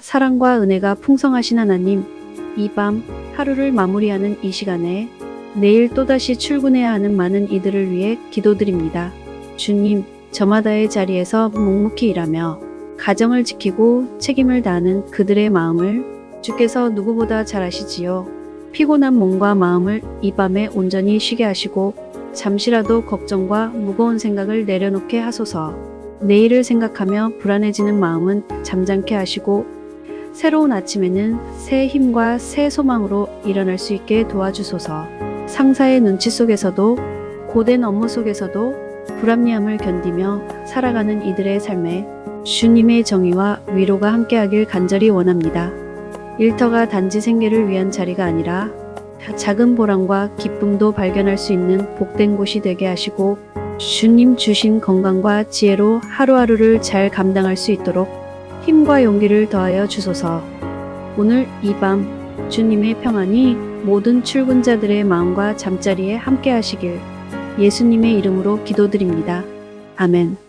사랑과 은혜가 풍성하신 하나님, 이 밤 하루를 마무리하는 이 시간에 내일 또다시 출근해야 하는 많은 이들을 위해 기도드립니다. 주님, 저마다의 자리에서 묵묵히 일하며 가정을 지키고 책임을 다하는 그들의 마음을 주께서 누구보다 잘 아시지요. 피곤한 몸과 마음을 이 밤에 온전히 쉬게 하시고 잠시라도 걱정과 무거운 생각을 내려놓게 하소서. 내일을 생각하며 불안해지는 마음은 잠잠케 하시고 새로운 아침에는 새 힘과 새 소망으로 일어날 수 있게 도와주소서. 상사의 눈치 속에서도 고된 업무 속에서도 불합리함을 견디며 살아가는 이들의 삶에 주님의 정의와 위로가 함께하길 간절히 원합니다. 일터가 단지 생계를 위한 자리가 아니라 작은 보람과 기쁨도 발견할 수 있는 복된 곳이 되게 하시고 주님 주신 건강과 지혜로 하루하루를 잘 감당할 수 있도록 힘과 용기를 더하여 주소서. 오늘 이 밤 주님의 평안이 모든 출근자들의 마음과 잠자리에 함께 하시길 예수님의 이름으로 기도드립니다. 아멘.